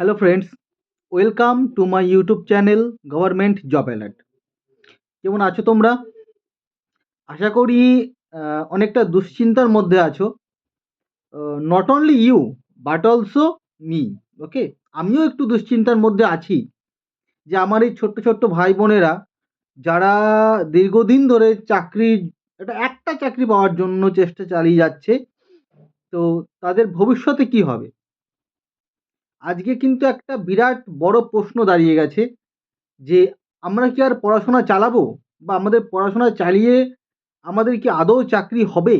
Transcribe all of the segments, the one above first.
Hello friends welcome to my YouTube channel government job alert কেমন আছো তোমরা? আশা করি অনেকটা দুশ্চিন্তার মধ্যে আছো। Not only you but also me okay আমিও একটু দুশ্চিন্তার মধ্যে আছি যে আমার এই ছোট্ট ছোট্ট ভাই বোনেরা যারা দীর্ঘদিন ধরে চাকরি, একটা একটা চাকরি পাওয়ার জন্য চেষ্টা চালিয়ে যাচ্ছে, তো তাদের ভবিষ্যতে কি হবে? আজকে কিন্তু একটা বিরাট বড় প্রশ্ন দাঁড়িয়ে গেছে যে, আমরা কি আর পড়াশোনা চালাবো? বা আমাদের পড়াশোনা চালিয়ে আমাদের কি আদৌ চাকরি হবে?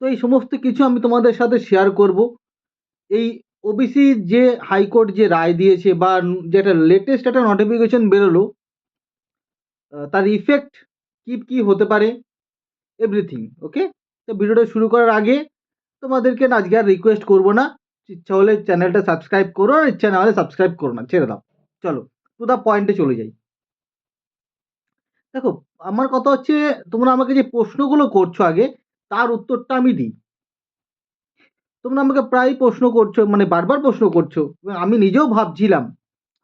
তো এই সমস্ত কিছু আমি তোমাদের সাথে শেয়ার করব। এই ওবিসি যে হাইকোর্ট যে রায় দিয়েছে বা যেটা লেটেস্ট একটা নোটিফিকেশন বেরোলো তার ইফেক্ট কি কি হতে পারে? এভরিথিং ওকে তো ভিডিওটা শুরু করার আগে তোমাদেরকে আজকে আর রিকোয়েস্ট করব না। ইচ্ছা হলে চ্যানেলটা সাবস্ক্রাইব করো, আর ইচ্ছা না হলে সাবস্ক্রাইব করো না, ছেড়ে দাও। চলো টু দা পয়েন্টে চলে যাই। দেখো, আমার কথা হচ্ছে, তোমরা আমাকে যে প্রশ্নগুলো করছ আগে, তার উত্তরটা আমি দিই। তোমরা আমাকে প্রায় প্রশ্ন করছ মানে বারবার প্রশ্ন করছ আমি নিজেও ভাবছিলাম,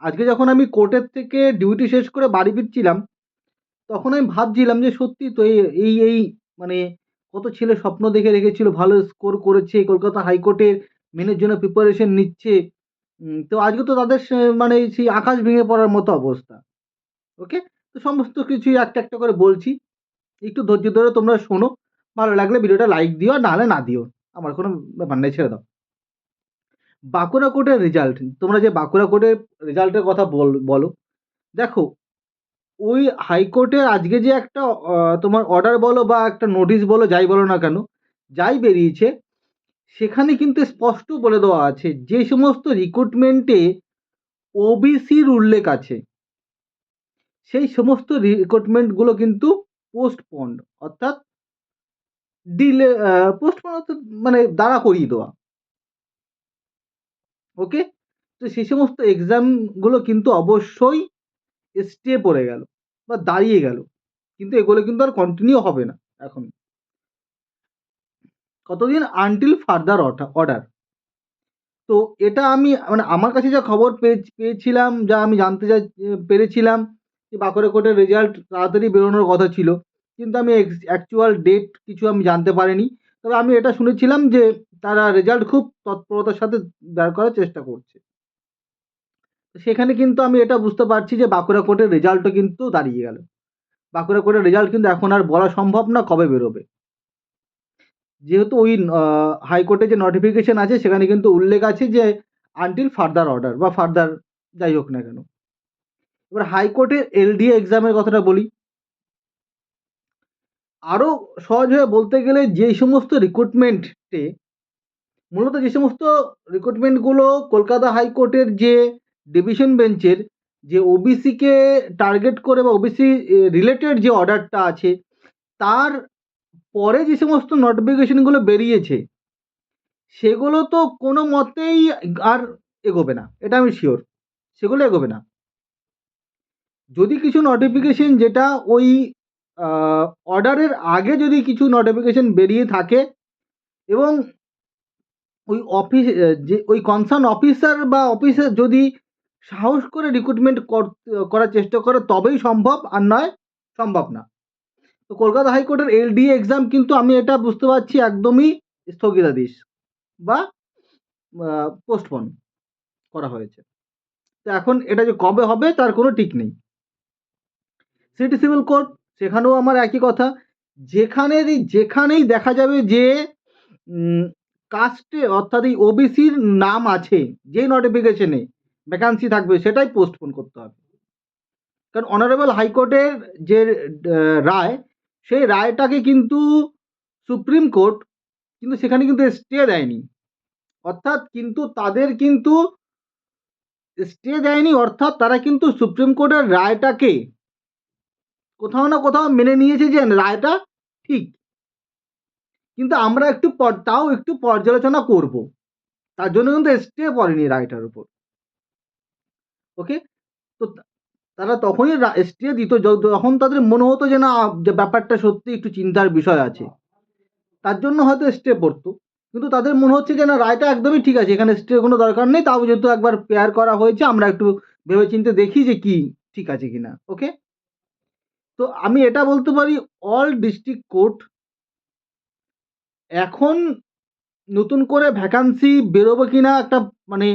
আজকে যখন আমি কোর্টের থেকে ডিউটি শেষ করে বাড়ি ফিরছিলাম, তখন আমি ভাবছিলাম যে সত্যি তো এই এই মানে কত ছেলে স্বপ্ন দেখে রেখেছিল, ভালো স্কোর করেছে, কলকাতা হাইকোর্টের মেনের জন্য প্রিপারেশন নিচ্ছে। তো আজকে তো তাদের মানে সেই আকাশ ভেঙে পড়ার মতো অবস্থা। ওকে তো সমস্ত কিছুই একটা একটা করে বলছি। একটু ধৈর্য ধরে তোমরা শোনো। ভালো লাগলে ভিডিওটা লাইক দিও নাহলে না দিও। আমার কোনো ব্যাপার নেই, ছেড়ে দাও। বাঁকুড়া কোর্টের রেজাল্ট তোমরা যে বাঁকুড়া কোর্টের রেজাল্টের কথা বল, বলো। দেখো, ওই হাইকোর্টের আজকে যে একটা তোমার অর্ডার বলো বা একটা নোটিশ বলো, যাই বলো না কেন, যাই বেরিয়েছে সেখানে কিন্তু স্পষ্ট বলে দেওয়া আছে, যে সমস্ত রিক্রুটমেন্টে ওবিসির উল্লেখ আছে, সেই সমস্ত রিক্রুটমেন্টগুলো কিন্তু পোস্টপন্ড অর্থাৎ ডিলে পোস্টপন্ড অর্থাৎ মানে দাঁড়া করিয়ে দেওয়া। ওকে তো সেই সমস্ত এক্সামগুলো কিন্তু অবশ্যই স্টে পড়ে গেল বা দাঁড়িয়ে গেল, কিন্তু এগুলো কিন্তু আর কন্টিনিউ হবে না এখন। কতদিন? আনটিল ফার্দার অর্ডার তো এটা আমি মানে আমার কাছে যা খবর পেয়ে, পেয়েছিলাম, যা আমি জানতে চাই, পেরেছিলাম যে বাঁকুড়া কোর্টের রেজাল্ট তাড়াতাড়ি বেরোনোর কথা ছিল। কিন্তু আমি অ্যাকচুয়াল ডেট কিছু আমি জানতে পারিনি। তবে আমি এটা শুনেছিলাম যে তারা রেজাল্ট খুব তৎপরতার সাথে বের করার চেষ্টা করছে। সেখানে কিন্তু আমি এটা বুঝতে পারছি যে বাঁকুড়া কোর্টের রেজাল্টও কিন্তু দাঁড়িয়ে গেল। বাঁকুড়া কোর্টের রেজাল্ট কিন্তু এখন আর বলা সম্ভব না কবে বেরোবে। যেহেতু ওই হাইকোর্টে যে নোটিফিকেশন আছে, সেখানে কিন্তু উল্লেখ আছে যে আনটিল ফার্দার অর্ডার বা ফার্দার যাই হোক না কেন। এবার হাইকোর্টের এলডিএ এক্সামের কথাটা বলি। আরও সহজ হয়ে বলতে গেলে যে সমস্ত রিক্রুটমেন্টে মূলত যে সমস্ত রিক্রুটমেন্টগুলো কলকাতা হাইকোর্টের যে ডিভিশন বেঞ্চের যে ওবিসিকে টার্গেট করে বা ওবিসি রিলেটেড যে অর্ডারটা আছে, তার পরে যে সমস্ত নোটিফিকেশনগুলো বেরিয়েছে, সেগুলো তো কোনো মতেই আর এগোবে না, এটা আমি শিওর সেগুলো এগোবে না। যদি কিছু নোটিফিকেশন যেটা ওই অর্ডারের আগে যদি কিছু নোটিফিকেশন বেরিয়ে থাকে এবং ওই অফিস যে ওই কনসার্ন অফিসার বা অফিসার যদি সাহস করে রিক্রুটমেন্ট করার চেষ্টা করে, তবেই সম্ভব আর নয়, সম্ভব না। তো কলকাতা হাইকোর্টের এলডিএ এক্সাম কিন্তু আমি এটা বুঝতে পারছি একদমই স্থগিতাদেশ বা পোস্টপন করা হয়েছে। তো এখন এটা যে কবে হবে তার কোনো ঠিক নেই। সিটি সিভিল কোর্ট সেখানেও আমার একই কথা। যেখানে যেখানেই দেখা যাবে যে কাস্টে অর্থাৎ এই ওবিসির নাম আছে, যেই নোটিফিকেশনে ভ্যাকান্সি থাকবে সেটাই পোস্টপোন করতে হবে। কারণ অনারেবল হাইকোর্টের যে রায় সেই রায়টাকে কিন্তু সুপ্রিম কোর্ট কিন্তু সেখানে কিন্তু স্টে দেয়নি। অর্থাৎ কিন্তু তাদের কিন্তু স্টে দেয়নি, অর্থাৎ তারা কিন্তু সুপ্রিম কোর্টের রায়টাকে কোথাও না কোথাও মেনে নিয়েছে যে রায়টা ঠিক। কিন্তু আমরা একটু তাও একটু পর্যালোচনা করব। তার জন্য কিন্তু স্টে পড়েনি রায়টার উপর। ওকে তো তারা তখনই স্টে দিত যখন তাদের মনে হতো যে না, যে ব্যাপারটা সত্যি একটু চিন্তার বিষয় আছে। তার জন্য হয়তো স্টে পড়তো। কিন্তু তাদের মনে হচ্ছে যে না, রায়টা একদমই ঠিক আছে, এখানে স্টের কোনো দরকার নেই, তাও যেহেতু একবার পেয়ার করা হয়েছে, আমরা একটু ভেবেচিন্তে দেখি যে কি ঠিক আছে কি না ওকে তো আমি এটা বলতে পারি অল ডিস্ট্রিক্ট কোর্ট এখন নতুন করে ভ্যাকান্সি বেরোবে কিনা একটা মানে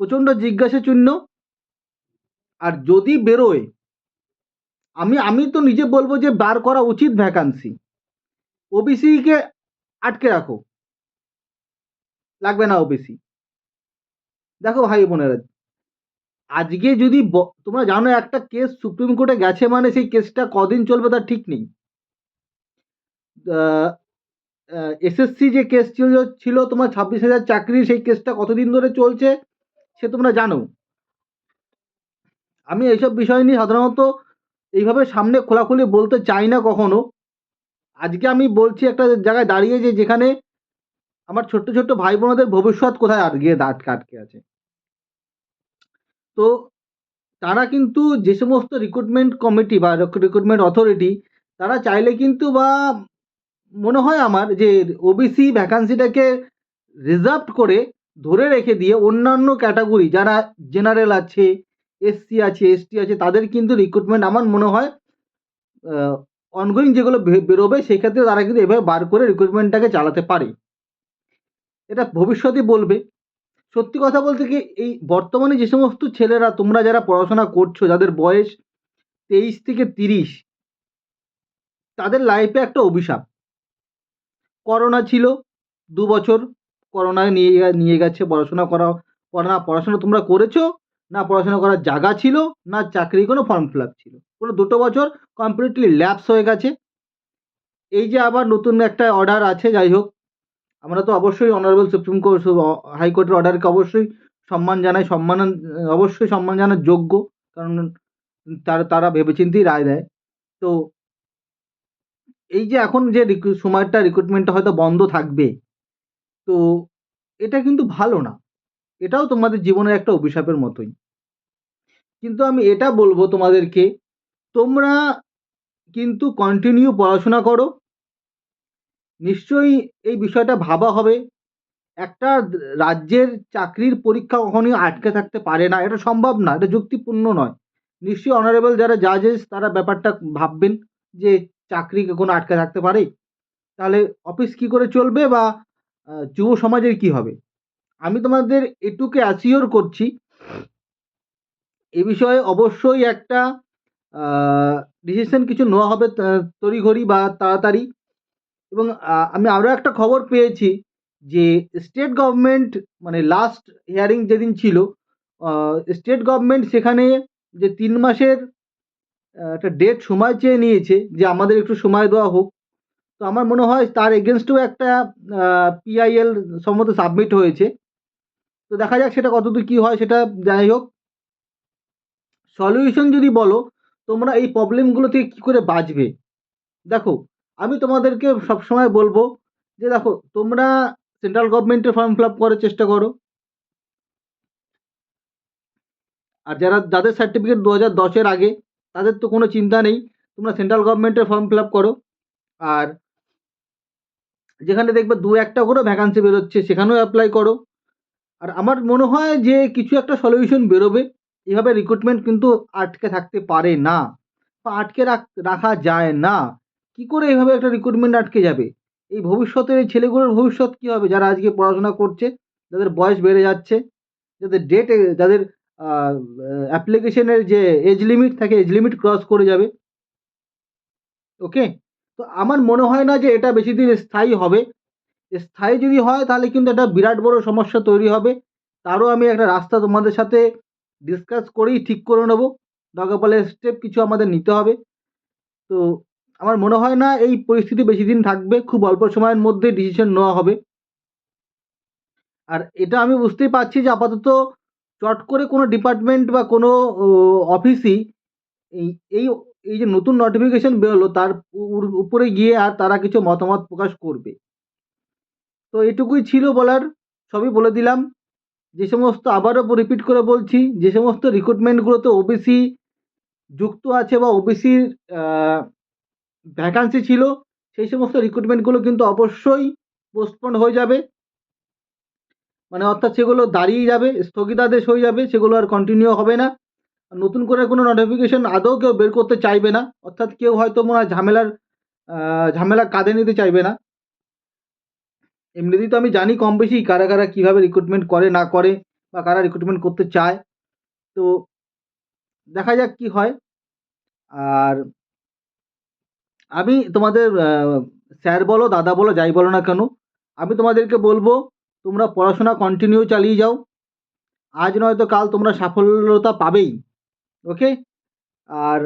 প্রচণ্ড জিজ্ঞাসা চিহ্ন আর যদি বেরোয়, আমি আমি তো নিজে বলব যে বার করা উচিত ভ্যাকান্সি ওবিসিকে আটকে রাখো। লাগবে না ওবিসি দেখো ভাই বোনেরা, আজকে যদি তোমরা জানো একটা কেস সুপ্রিম কোর্টে গেছে মানে সেই কেসটা কদিন চলবে তার ঠিক নেই। এসএসসি যে কেস ছিল ছিল তোমার ছাব্বিশ হাজার চাকরি সেই কেসটা কতদিন ধরে চলছে, সে তোমরা জানো। আমি এইসব বিষয় নিয়ে সাধারণত এইভাবে সামনে খোলাখুলি বলতে চাই না কখনো। আজকে আমি বলছি একটা জায়গায় দাঁড়িয়ে যে যেখানে আমার ছোট্ট ছোট্ট ভাই বোনদের ভবিষ্যৎ কোথায় আটকে আটকে আটকে আছে। তো তারা কিন্তু যে সমস্ত রিক্রুটমেন্ট কমিটি বা রিক্রুটমেন্ট অথরিটি তারা চাইলে কিন্তু বা মনে হয় আমার যে ওবিসি ভ্যাকান্সিটাকে রিজার্ভ করে ধরে রেখে দিয়ে অন্যান্য ক্যাটাগরি যারা জেনারেল আছে এসসি আছে এসটি আছে, তাদের কিন্তু রিক্রুটমেন্ট আমার মনে হয় অনগোয়িং যেগুলো বেরোবে সেক্ষেত্রে তারা কিন্তু এভাবে বার করে রিক্রুটমেন্টটাকে চালাতে পারে। এটা ভবিষ্যতে বলবে। সত্যি কথা বলতে কি, এই বর্তমানে যে সমস্ত ছেলেরা, তোমরা যারা পড়াশোনা করছ, যাদের বয়স তেইশ থেকে তিরিশ, তাদের লাইফে একটা অভিশাপ। করোনা ছিল, দু বছর করোনায় নিয়ে নিয়ে গেছে, পড়াশোনা করা পড়া, পড়াশোনা তোমরা করেছ না পড়াশোনা করার জায়গা ছিল, না চাকরি কোনো ফর্ম ফিল আপ ছিল। পুরো দুটো বছর কমপ্লিটলি ল্যাপস হয়ে গেছে। এই যে আবার নতুন একটা অর্ডার আছে, যাই হোক, আমরা তো অবশ্যই অনারেবল সুপ্রিম কোর্ট হাইকোর্টের অর্ডারকে অবশ্যই সম্মান জানাই। সম্মান, অবশ্যই সম্মান জানার যোগ্য, কারণ তারা তারা ভেবেচিন্তেই রায় দেয়। তো এই যে এখন যে সময়টা রিক্রুটমেন্টটা হয়তো বন্ধ থাকবে, তো এটা কিন্তু ভালো না। এটাও তোমাদের জীবনের একটা অভিশাপের মতোই। কিন্তু আমি এটা বলব তোমাদেরকে, তোমরা কিন্তু কন্টিনিউ পড়াশোনা করো। নিশ্চয়ই এই বিষয়টা ভাবা হবে। একটা রাজ্যের চাকরির পরীক্ষা কখনোই আটকে থাকতে পারে না। এটা সম্ভব না, এটা যুক্তিপূর্ণ নয়। নিশ্চয়ই অনারেবল যারা জাজেস তারা ব্যাপারটা ভাববেন যে চাকরি কোনো আটকে থাকতে পারে। তাহলে অফিস কি করে চলবে বা যুব সমাজের কি হবে? আমি তোমাদের এটুকে অ্যাসিওর করছি, এ বিষয়ে অবশ্যই একটা ডিসিশন কিছু নেওয়া হবে তড়িঘড়ি বা তাড়াতাড়ি। এবং আমি আরও একটা খবর পেয়েছি যে স্টেট গভর্নমেন্ট মানে লাস্ট হিয়ারিং যেদিন ছিল স্টেট গভর্নমেন্ট সেখানে যে তিন মাসের একটা ডেট সময় চেয়ে নিয়েছে যে আমাদের একটু সময় দেওয়া হোক। তো আমার মনে হয় তার এগেনস্টেও একটা পিআইএল সম্মত সাবমিট হয়েছে। তো দেখা যাক সেটা কতদূর কী হয়, সেটা যাই হোক। সলিউশন যদি বলো, তোমরা এই প্রবলেমগুলো থেকে কী করে বাঁচবে? দেখো, আমি তোমাদেরকে সবসময় বলব যে দেখো, তোমরা সেন্ট্রাল গভর্নমেন্টের ফর্ম ফিল আপ করার চেষ্টা করো। আর যারা, যাদের সার্টিফিকেট দু হাজার দশের আগে, তাদের তো কোনো চিন্তা নেই, তোমরা সেন্ট্রাল গভর্নমেন্টের ফর্ম ফিল আপ করো। আর যেখানে দেখবে দু একটা করে ভ্যাকান্সি বেরোচ্ছে, সেখানেও অ্যাপ্লাই করো। আর আমার মনে হয় যে কিছু একটা সলিউশন বেরোবে। এভাবে রিক্রুটমেন্ট কিন্তু আটকে থাকতে পারে না বা আটকে রাখ- যায় না। কি করে এভাবে একটা রিক্রুটমেন্ট আটকে যাবে? এই ভবিষ্যতের ছেলেগুলোর ভবিষ্যৎ কী হবে? যারা আজকে পড়াশোনা করছে, যাদের বয়স বেড়ে যাচ্ছে, যাদের ডেট যাদের অ্যাপ্লিকেশনের যে এজ লিমিট থাকে এজ লিমিট ক্রস করে যাবে। ওকে তো আমার মনে হয় না যে এটা বেশি দিন স্থায়ী হবে। স্থায়ী যদি হয়, তাহলে কিন্তু একটা বিরাট বড় সমস্যা তৈরি হবে। তারও আমি একটা রাস্তা তোমাদের সাথে ডিসকাস করেই ঠিক করে নেব। দরকার স্টেপ কিছু আমাদের নিতে হবে। তো আমার মনে হয় না এই পরিস্থিতি বেশি দিন থাকবে, খুব অল্প সময়ের মধ্যে ডিসিশন নেওয়া হবে। আর এটা আমি বুঝতেই পারছি যে আপাতত চট করে কোনো ডিপার্টমেন্ট বা কোনো অফিসই এই এই এই যে নতুন নোটিফিকেশন বেরোলো, তার উপরে গিয়ে আর তারা কিছু মতামত প্রকাশ করবে। তো এটুকুই ছিল বলার, সবই বলে দিলাম। যে সমস্ত আবারও রিপিট করে বলছি, যে সমস্ত রিক্রুটমেন্টগুলোতে ওবিসি যুক্ত আছে বা ওবিসির ভ্যাকান্সি ছিল, সেই সমস্ত রিক্রুটমেন্টগুলো কিন্তু অবশ্যই পোস্টপন্ড হয়ে যাবে। মানে অর্থাৎ সেগুলো দাঁড়িয়ে যাবে, স্থগিতাদেশ হয়ে যাবে, সেগুলো আর কন্টিনিউ হবে না। নতুন করে কোনো নোটিফিকেশন আদৌ কেউ বের করতে চাইবে না। অর্থাৎ কেউ হয়তো মনে হয় ঝামেলার ঝামেলা কাঁধে নিতে চাইবে না। এমনিতেই তো আমি জানি কম বেশি কারা কারা কীভাবে রিক্রুটমেন্ট করে, না করে, বা কারা রিক্রুটমেন্ট করতে চায়। তো দেখা যাক কি হয়। আর আমি তোমাদের স্যার বলো, দাদা বলো, যাই বলো না কেন, আমি তোমাদেরকে বলব, তোমরা পড়াশোনা কন্টিনিউ চালিয়ে যাও। আজ নয়তো কাল তোমরা সাফল্যতা পাবেই ওকে আর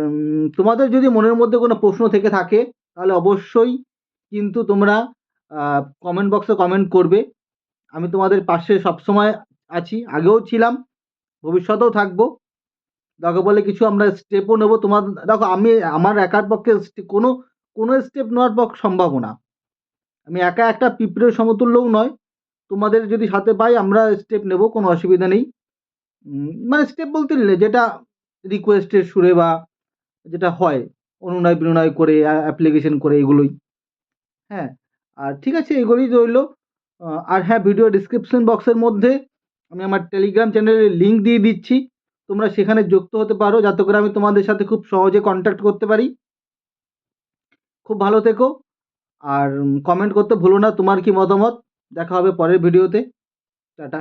তোমাদের যদি মনের মধ্যে কোনো প্রশ্ন থেকে থাকে, তাহলে অবশ্যই কিন্তু তোমরা কমেন্ট বক্সে কমেন্ট করবে। আমি তোমাদের পাশে সবসময় আছি। আগেও ছিলাম, ভবিষ্যতেও থাকব। দরকার বলে কিছু আমরা স্টেপও নেব। তোমার, দেখো আমি, আমার একার পক্ষে কোনো কোনো স্টেপ নেওয়ার পক্ষে সম্ভব না। আমি একা একটা পিঁপড়ের সমতুল্যও নয়। তোমাদের যদি সাথে পাই, আমরা স্টেপ নেব, কোনো অসুবিধা নেই। মানে স্টেপ বলতে যেটা রিকোয়েস্টের সুরে বা যেটা হয় অনুনয় বিনয় করে অ্যাপ্লিকেশন করে, এগুলোই। হ্যাঁ? আর ঠিক আছে এগুলি রইল। আর হ্যাঁ ভিডিও ডিসক্রিপশন বক্সের মধ্যে আমি আমার টেলিগ্রাম চ্যানেলের লিঙ্ক দিয়ে দিচ্ছি। তোমরা সেখানে যুক্ত হতে পারো, যাতে করে আমি তোমাদের সাথে খুব সহজে কন্ট্যাক্ট করতে পারি। খুব ভালো থেকো। আর কমেন্ট করতে ভুলো না, তোমার কি মতামত? দেখা হবে পরের ভিডিওতে টাটা।